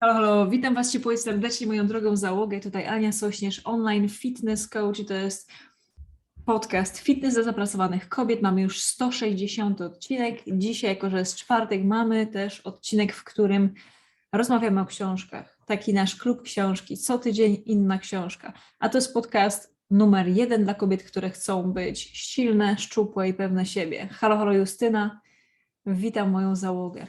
Halo, halo, witam Was ciepło i serdecznie, moją drogą załogę. Tutaj Ania Sośnierz, online fitness coach i to jest podcast Fitness dla zapracowanych kobiet. Mamy już 160 odcinek. Dzisiaj, jako że jest czwartek, mamy też odcinek, w którym rozmawiamy o książkach. Taki nasz klub książki. Co tydzień inna książka. A to jest podcast numer jeden dla kobiet, które chcą być silne, szczupłe i pewne siebie. Halo, halo Justyna. Witam moją załogę.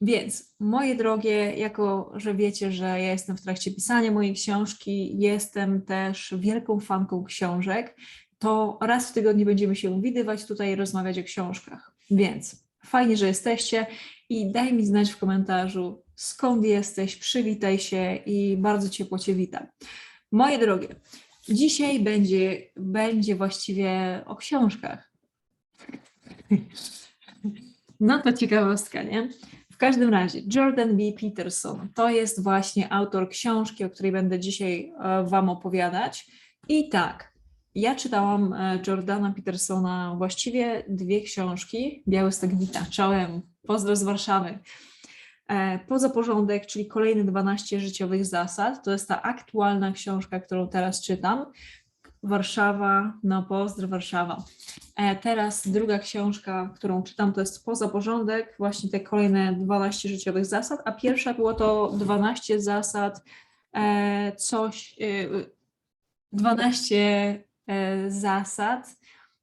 Więc, moje drogie, jako że wiecie, że ja jestem w trakcie pisania mojej książki, jestem też wielką fanką książek, to raz w tygodniu będziemy się widywać tutaj i rozmawiać o książkach. Więc fajnie, że jesteście i daj mi znać w komentarzu, skąd jesteś, przywitaj się i bardzo ciepło Cię witam. Moje drogie, dzisiaj będzie, będzie właściwie o książkach. No to ciekawostka, nie? Każdym razie, Jordan B. Peterson to jest właśnie autor książki, o której będę dzisiaj e, Wam opowiadać. I tak, ja czytałam e, Jordana Petersona właściwie dwie książki. Białystok wita, czołem, pozdro z Warszawy. E, Poza porządek, czyli kolejne 12 życiowych zasad, to jest ta aktualna książka, którą teraz czytam. Warszawa, no pozdro Warszawa. E, Teraz druga książka, którą czytam, to jest Poza porządek, właśnie te kolejne 12 życiowych zasad, a pierwsza było to 12 zasad, e, coś, e, 12 e, zasad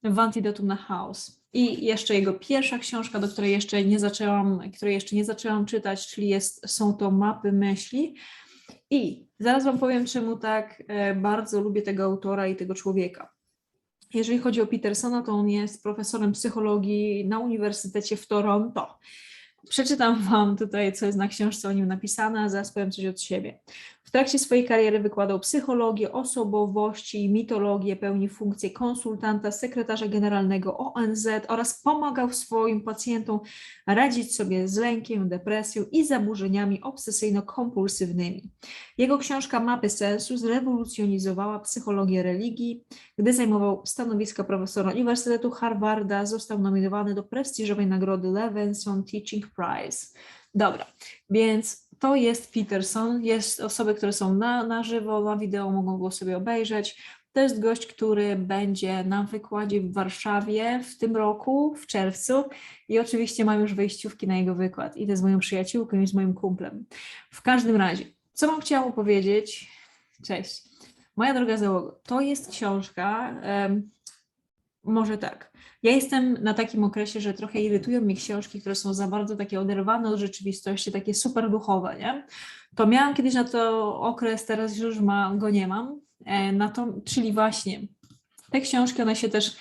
w Antidotum na chaos. I jeszcze jego pierwsza książka, do której jeszcze nie zaczęłam, której jeszcze nie zaczęłam czytać, czyli jest, są to mapy myśli. I zaraz Wam powiem, czemu tak e, bardzo lubię tego autora i tego człowieka. Jeżeli chodzi o Petersona, to on jest profesorem psychologii na Uniwersytecie w Toronto. Przeczytam Wam tutaj, co jest na książce o nim napisane, a zaraz powiem coś od siebie. W trakcie swojej kariery wykładał psychologię, osobowości, mitologię, pełni funkcję konsultanta, sekretarza generalnego ONZ oraz pomagał swoim pacjentom radzić sobie z lękiem, depresją i zaburzeniami obsesyjno-kompulsywnymi. Jego książka Mapy Sensu zrewolucjonizowała psychologię religii. Gdy zajmował stanowisko profesora Uniwersytetu Harvarda, został nominowany do prestiżowej nagrody Levenson Teaching Dobra, więc to jest Peterson. Jest osoby, które są na, na żywo, na wideo, mogą go sobie obejrzeć. To jest gość, który będzie na wykładzie w Warszawie w tym roku, w czerwcu. I oczywiście mam już wejściówki na jego wykład. Idę z moją przyjaciółką i z moim kumplem. W każdym razie, co wam chciałam powiedzieć? Cześć. Moja droga załoga, to jest książka, em, może tak. Ja jestem na takim okresie, że trochę irytują mnie książki, które są za bardzo takie oderwane od rzeczywistości, takie super duchowe, nie? To miałam kiedyś na to okres, teraz już ma, go nie mam. E, na to, czyli właśnie te książki, one się też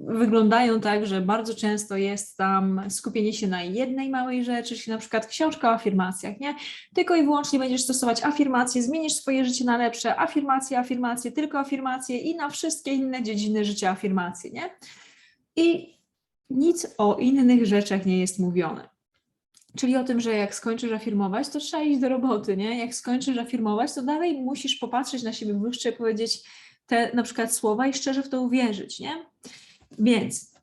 wyglądają tak, że bardzo często jest tam skupienie się na jednej małej rzeczy, czyli na przykład książka o afirmacjach, nie? Tylko i wyłącznie będziesz stosować afirmacje, zmienisz swoje życie na lepsze, afirmacje, afirmacje, tylko afirmacje i na wszystkie inne dziedziny życia afirmacje, nie? I nic o innych rzeczach nie jest mówione. Czyli o tym, że jak skończysz afirmować, to trzeba iść do roboty, nie? Jak skończysz afirmować, to dalej musisz popatrzeć na siebie w i powiedzieć te na przykład słowa i szczerze w to uwierzyć, nie? Więc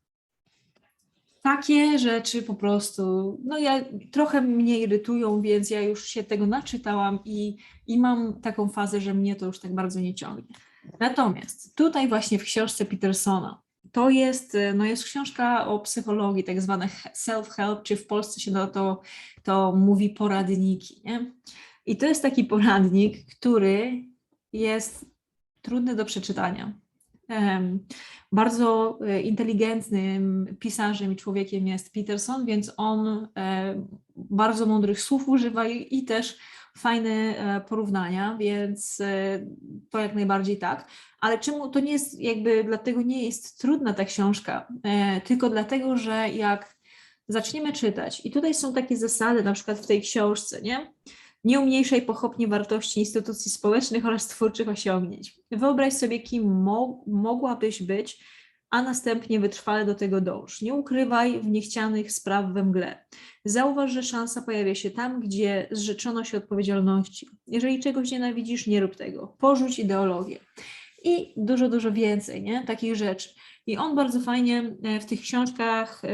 takie rzeczy po prostu, no ja trochę mnie irytują, więc ja już się tego naczytałam i, i mam taką fazę, że mnie to już tak bardzo nie ciągnie. Natomiast tutaj właśnie w książce Petersona, to jest, no jest książka o psychologii, tak zwane self-help, czy w Polsce się na to, to mówi poradniki, nie? I to jest taki poradnik, który jest trudny do przeczytania. Bardzo e, inteligentnym pisarzem i człowiekiem jest Peterson, więc on e, bardzo mądrych słów używa i, też fajne e, porównania, więc to jak najbardziej tak. Ale czemu to nie jest, jakby dlatego nie jest trudna ta książka, tylko dlatego, że jak zaczniemy czytać, i tutaj są takie zasady, na przykład w tej książce, nie? Nie umniejszaj pochopnie wartości instytucji społecznych oraz twórczych osiągnięć. Wyobraź sobie, kim mo mogłabyś być, a następnie wytrwale do tego dąż. Nie ukrywaj w niechcianych spraw we mgle. Zauważ, że szansa pojawia się tam, gdzie zrzeczono się odpowiedzialności. Jeżeli czegoś nienawidzisz, nie rób tego. Porzuć ideologię. I dużo, dużo więcej, nie? Takich rzeczy. I on bardzo fajnie e, w tych książkach, e,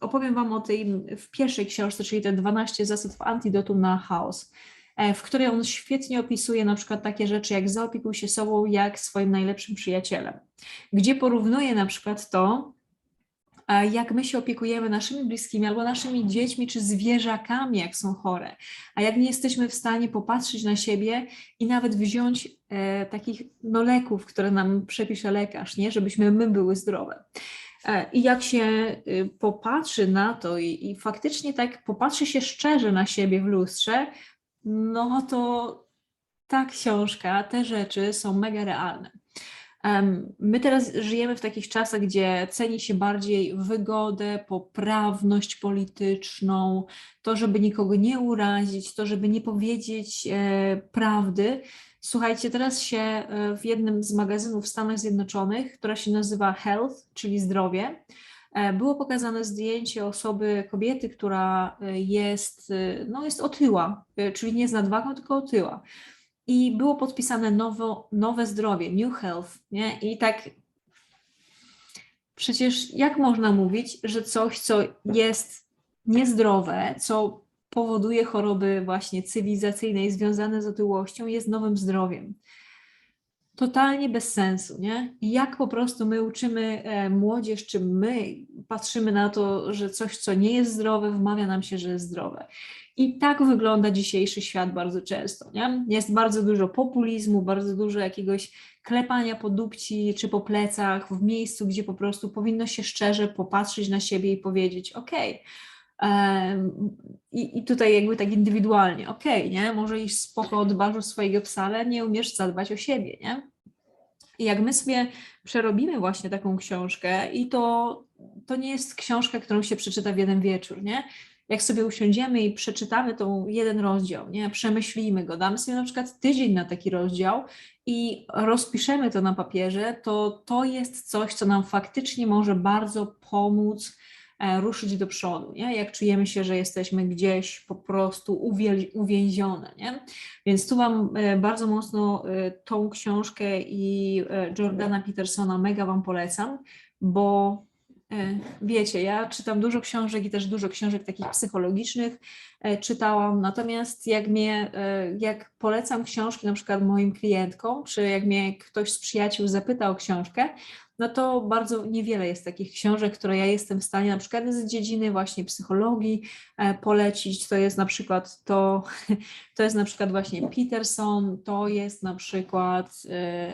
opowiem Wam o tej w pierwszej książce, czyli te 12 zasad w antidotum na chaos, e, w której on świetnie opisuje na przykład takie rzeczy jak zaopiekuj się sobą jak swoim najlepszym przyjacielem, gdzie porównuje na przykład to, jak my się opiekujemy naszymi bliskimi albo naszymi dziećmi czy zwierzakami, jak są chore, a jak nie jesteśmy w stanie popatrzeć na siebie i nawet wziąć e, takich no, leków, które nam przepisze lekarz, nie? żebyśmy my były zdrowe. E, I jak się y, popatrzy na to i, i faktycznie tak popatrzy się szczerze na siebie w lustrze, no to ta książka, te rzeczy są mega realne. My teraz żyjemy w takich czasach, gdzie ceni się bardziej wygodę, poprawność polityczną, to, żeby nikogo nie urazić, to, żeby nie powiedzieć e, prawdy. Słuchajcie, teraz się e, w jednym z magazynów w Stanach Zjednoczonych, która się nazywa Health, czyli zdrowie, e, było pokazane zdjęcie osoby, kobiety, która jest, no, jest otyła, czyli nie z nadwagą, tylko otyła i było podpisane nowo, nowe zdrowie, New Health, nie? I tak przecież jak można mówić, że coś, co jest niezdrowe, co powoduje choroby właśnie cywilizacyjne i związane z otyłością, jest nowym zdrowiem? Totalnie bez sensu, nie? Jak po prostu my uczymy e, młodzież, czy my patrzymy na to, że coś, co nie jest zdrowe, wmawia nam się, że jest zdrowe. I tak wygląda dzisiejszy świat bardzo często. Nie? Jest bardzo dużo populizmu, bardzo dużo jakiegoś klepania po dupci czy po plecach w miejscu, gdzie po prostu powinno się szczerze popatrzeć na siebie i powiedzieć: OK. I, I tutaj jakby tak indywidualnie, ok, nie? Może iść spoko dbasz o swojego psa, ale nie umiesz zadbać o siebie, nie? I jak my sobie przerobimy właśnie taką książkę i to, to nie jest książka, którą się przeczyta w jeden wieczór, nie? Jak sobie usiądziemy i przeczytamy tą jeden rozdział, nie? przemyślimy go, damy sobie na przykład tydzień na taki rozdział i rozpiszemy to na papierze, to to jest coś, co nam faktycznie może bardzo pomóc e, ruszyć do przodu, nie? jak czujemy się, że jesteśmy gdzieś po prostu uwięzione. Nie? Więc tu Wam e, bardzo mocno e, tą książkę i Jordana Petersona mega Wam polecam, bo Wiecie, ja czytam dużo książek i też dużo książek takich psychologicznych e, czytałam, natomiast jak mnie, e, jak polecam książki na przykład moim klientkom, czy jak mnie ktoś z przyjaciół zapyta o książkę, no to bardzo niewiele jest takich książek, które ja jestem w stanie na przykład z dziedziny właśnie psychologii polecić. To jest na przykład to, to jest na przykład właśnie Peterson, to jest na przykład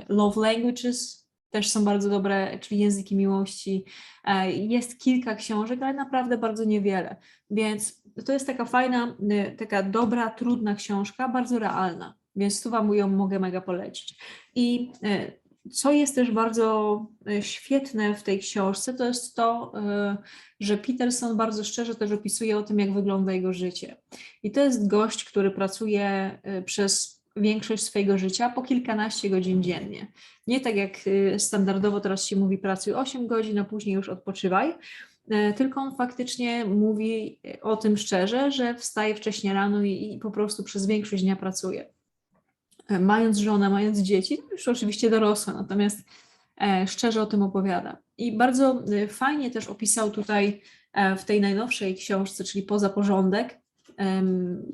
Love Languages, też są bardzo dobre, czyli języki miłości. E, Jest kilka książek, ale naprawdę bardzo niewiele. Więc to jest taka fajna, y, taka dobra, trudna książka, bardzo realna. Więc tu Wam ją mogę mega polecić. I y, co jest też bardzo y, świetne w tej książce, to jest to, że Peterson bardzo szczerze też opisuje o tym, jak wygląda jego życie. I to jest gość, który pracuje przez większość swojego życia po kilkanaście godzin dziennie. Nie tak jak y, standardowo teraz się mówi, pracuj 8 godzin, a później już odpoczywaj, e, tylko on faktycznie mówi o tym szczerze, że wstaje wcześnie rano i, i po prostu przez większość dnia pracuje. E, Mając żonę, mając dzieci, no już oczywiście dorosłe, natomiast e, szczerze o tym opowiada. I bardzo fajnie też opisał tutaj e, w tej najnowszej książce, czyli Poza porządek,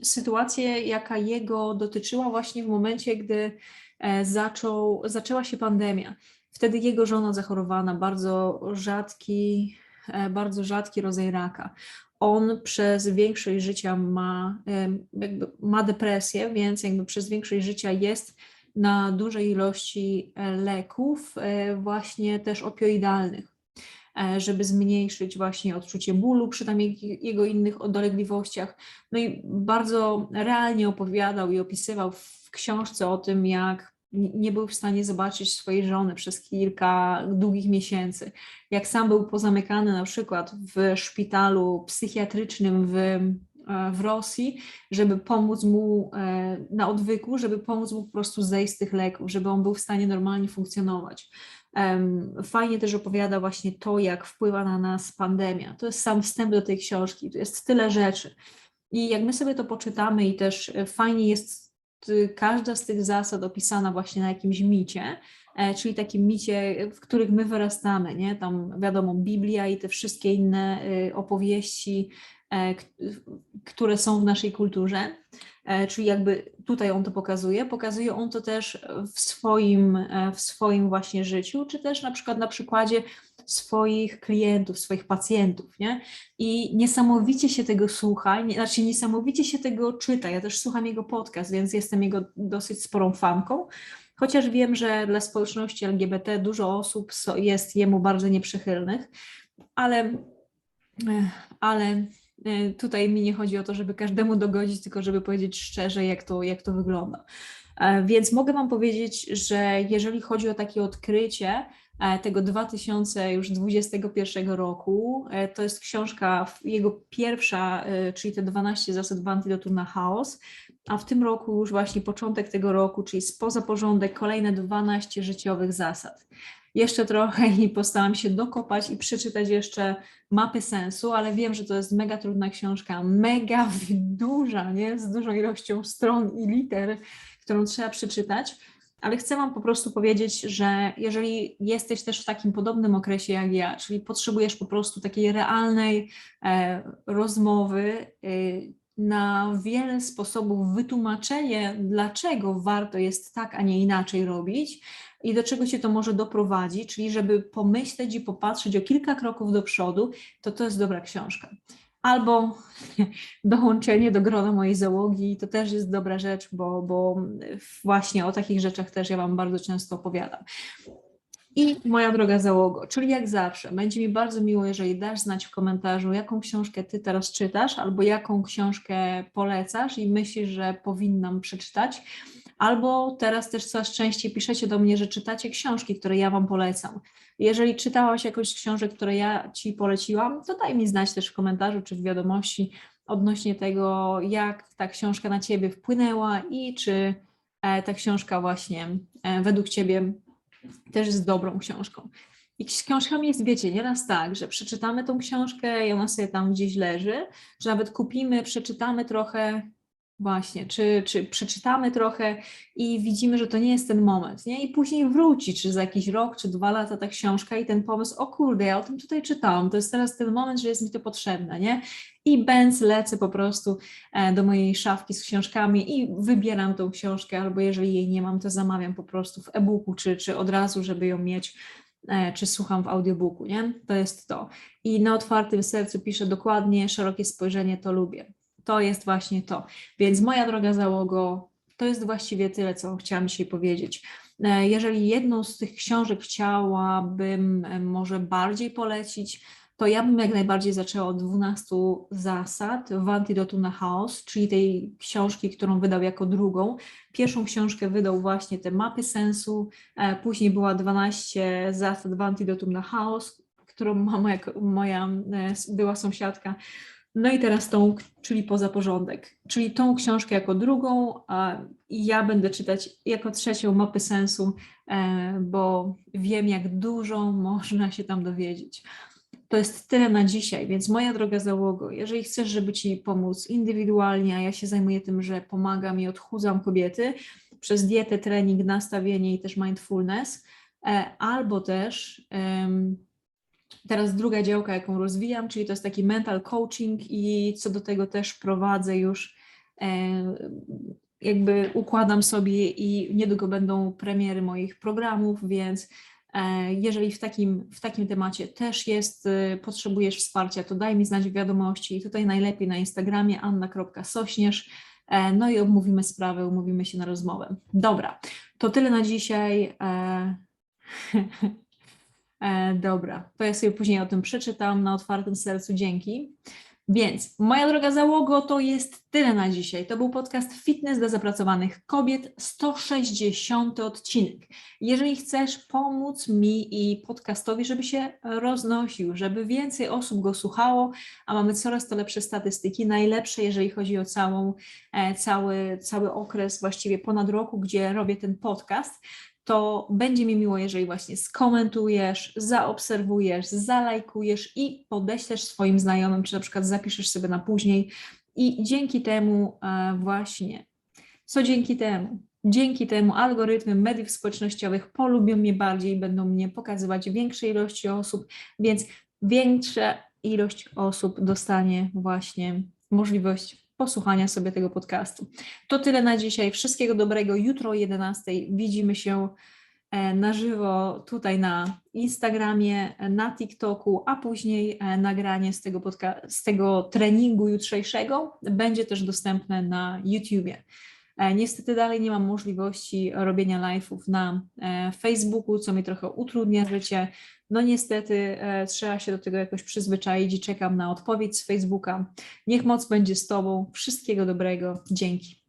sytuację, jaka jego dotyczyła właśnie w momencie, gdy e, zaczął, zaczęła się pandemia. Wtedy jego żona zachorowała na bardzo rzadki, e, bardzo rzadki rodzaj raka. On przez większość życia ma, jakby ma depresję, więc jakby przez większość życia jest na dużej ilości e, leków, właśnie też opioidalnych żeby zmniejszyć właśnie odczucie bólu przy tam jego innych dolegliwościach. No i bardzo realnie opowiadał i opisywał w książce o tym, jak nie był w stanie zobaczyć swojej żony przez kilka długich miesięcy. Jak sam był pozamykany na przykład w szpitalu psychiatrycznym w, e, w Rosji, żeby pomóc mu e, na odwyku, żeby pomóc mu po prostu zejść z tych leków, żeby on był w stanie normalnie funkcjonować. Fajnie też opowiada właśnie to, jak wpływa na nas pandemia. To jest sam wstęp do tej książki, tu jest tyle rzeczy. I jak my sobie to poczytamy i też e, fajnie jest każda z tych zasad opisana właśnie na jakimś micie, e, czyli takim micie, w których my wyrastamy, nie? Tam wiadomo, Biblia i te wszystkie inne y, opowieści, e, które są w naszej kulturze. E, Czyli jakby tutaj on to pokazuje, pokazuje on to też w swoim, w swoim właśnie życiu, czy też na przykład na przykładzie swoich klientów, swoich pacjentów, nie? I niesamowicie się tego słucha, nie, znaczy niesamowicie się tego czyta. Ja też słucham jego podcast, więc jestem jego dosyć sporą fanką. Chociaż wiem, że dla społeczności LGBT dużo osób jest jemu bardzo nieprzychylnych, ale, e, ale e, tutaj mi nie chodzi o to, żeby każdemu dogodzić, tylko żeby powiedzieć szczerze, jak to, jak to wygląda. E, Więc mogę Wam powiedzieć, że jeżeli chodzi o takie odkrycie tego 2021 roku, e, to jest książka, jego pierwsza, e, czyli te 12 zasad w antidotum na chaos, a w tym roku już właśnie początek tego roku, czyli spoza porządek, kolejne 12 życiowych zasad. Jeszcze trochę i postaram się dokopać i przeczytać jeszcze mapy sensu, ale wiem, że to jest mega trudna książka, mega duża, nie? Z dużą ilością stron i liter, którą trzeba przeczytać. Ale chcę Wam po prostu powiedzieć, że jeżeli jesteś też w takim podobnym okresie jak ja, czyli potrzebujesz po prostu takiej realnej e, rozmowy, e, na wiele sposobów wytłumaczenie, dlaczego warto jest tak, a nie inaczej robić i do czego Cię to może doprowadzić, czyli żeby pomyśleć i popatrzeć o kilka kroków do przodu, to to jest dobra książka. Albo dołączenie do grona mojej załogi, to też jest dobra rzecz, bo, bo właśnie o takich rzeczach też ja Wam bardzo często opowiadam. I moja droga załogo, czyli jak zawsze, będzie mi bardzo miło, jeżeli dasz znać w komentarzu, jaką książkę Ty teraz czytasz, albo jaką książkę polecasz i myślisz, że powinnam przeczytać. Albo teraz też coraz częściej piszecie do mnie, że czytacie książki, które ja Wam polecam. Jeżeli czytałaś jakąś książkę, które ja Ci poleciłam, to daj mi znać też w komentarzu czy w wiadomości odnośnie tego, jak ta książka na Ciebie wpłynęła i czy e, ta książka właśnie e, według Ciebie też jest dobrą książką. I z książkami jest, wiecie, nieraz tak, że przeczytamy tą książkę i ona sobie tam gdzieś leży, że nawet kupimy, przeczytamy trochę, właśnie, czy, czy przeczytamy trochę i widzimy, że to nie jest ten moment, nie? I później wróci, czy za jakiś rok, czy dwa lata ta książka i ten pomysł, o kurde, ja o tym tutaj czytałam, to jest teraz ten moment, że jest mi to potrzebne, nie? I bęc lecę po prostu e, do mojej szafki z książkami i wybieram tą książkę, albo jeżeli jej nie mam, to zamawiam po prostu w e-booku, czy, czy od razu, żeby ją mieć, e, czy słucham w audiobooku, nie? To jest to. I na otwartym sercu piszę dokładnie, szerokie spojrzenie to lubię. To jest właśnie to. Więc moja droga załogo, to jest właściwie tyle, co chciałam dzisiaj powiedzieć. E, Jeżeli jedną z tych książek chciałabym e, może bardziej polecić, to ja bym jak najbardziej zaczęła od 12 zasad w Antidotum na chaos, czyli tej książki, którą wydał jako drugą. Pierwszą książkę wydał właśnie te mapy sensu, e, później była 12 zasad w Antidotum na chaos, którą ma moja, moja była sąsiadka. No i teraz tą, czyli poza porządek, czyli tą książkę jako drugą, a ja będę czytać jako trzecią mapy sensu, e, bo wiem, jak dużo można się tam dowiedzieć. To jest tyle na dzisiaj, więc moja droga załogo, jeżeli chcesz, żeby Ci pomóc indywidualnie, a ja się zajmuję tym, że pomagam i odchudzam kobiety przez dietę, trening, nastawienie i też mindfulness, e, albo też em, teraz druga działka, jaką rozwijam, czyli to jest taki mental coaching i co do tego też prowadzę już e, jakby układam sobie i niedługo będą premiery moich programów, więc e, jeżeli w takim, w takim temacie też jest, e, potrzebujesz wsparcia, to daj mi znać w wiadomości. I tutaj najlepiej na Instagramie anna.sośnierz. No i omówimy sprawę, umówimy się na rozmowę. Dobra, to tyle na dzisiaj. E, Dobra, to ja sobie później o tym przeczytam na otwartym sercu. Dzięki. Więc, moja droga załogo, to jest tyle na dzisiaj. To był podcast Fitness dla zapracowanych kobiet, 160 odcinek. Jeżeli chcesz pomóc mi i podcastowi, żeby się roznosił, żeby więcej osób go słuchało, a mamy coraz to lepsze statystyki, najlepsze, jeżeli chodzi o całą, e, cały, cały okres, właściwie ponad roku, gdzie robię ten podcast, to będzie mi miło, jeżeli właśnie skomentujesz, zaobserwujesz, zalajkujesz i podeślesz swoim znajomym, czy na przykład zapiszesz sobie na później i dzięki temu e, właśnie co dzięki temu? Dzięki temu algorytmy mediów społecznościowych polubią mnie bardziej, będą mnie pokazywać większej ilości osób, więc większa ilość osób dostanie właśnie możliwość posłuchania sobie tego podcastu. To tyle na dzisiaj. Wszystkiego dobrego. Jutro o 11 widzimy się na żywo tutaj na Instagramie, e, na TikToku, a później e, nagranie z tego, z tego treningu jutrzejszego będzie też dostępne na YouTubie. E, Niestety dalej nie mam możliwości robienia live'ów na e, Facebooku, co mi trochę utrudnia życie. No niestety e, trzeba się do tego jakoś przyzwyczaić i czekam na odpowiedź z Facebooka. Niech moc będzie z Tobą. Wszystkiego dobrego. Dzięki.